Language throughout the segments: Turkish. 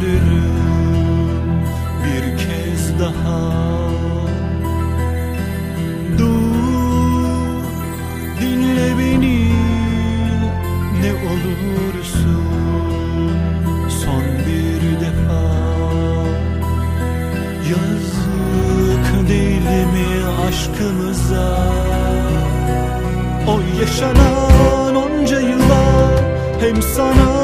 görürüm bir kez daha. Dur dinle beni ne olursun. Son bir defa. Yazık değil mi aşkımıza? O yaşanan onca yıla hem sana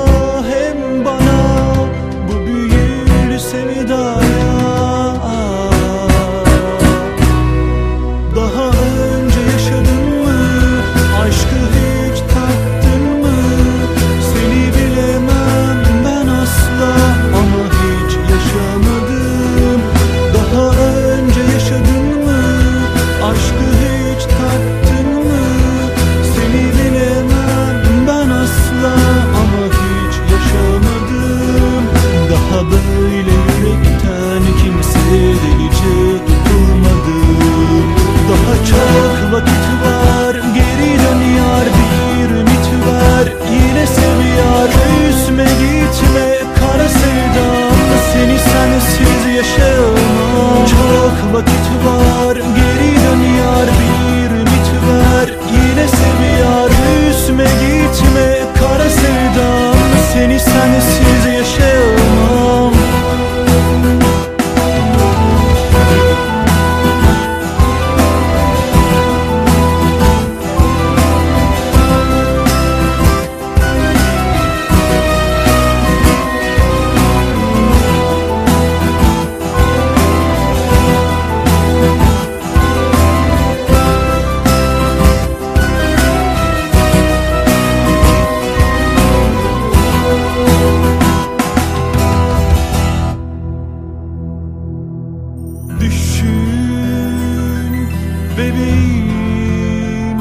bebeğim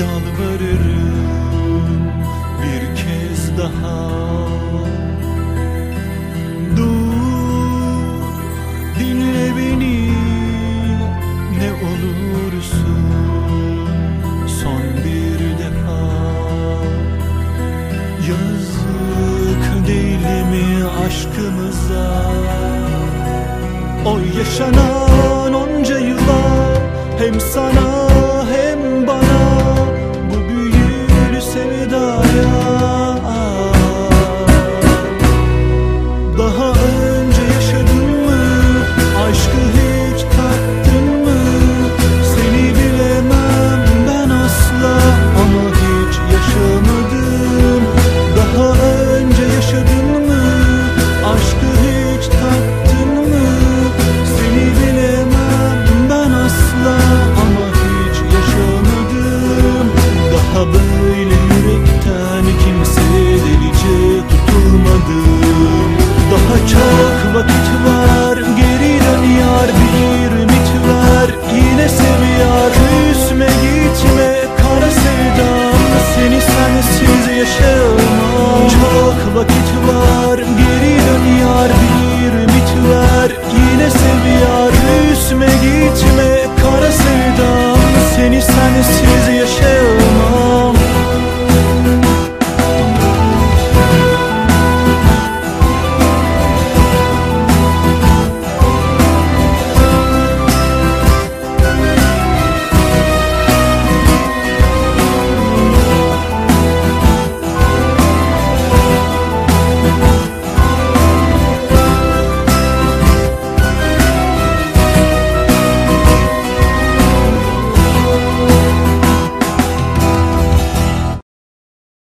Yalvarırım bir kez daha. Dur dinle beni ne olursun Son bir defa. Yazık değil mi aşkımıza? O yaşanan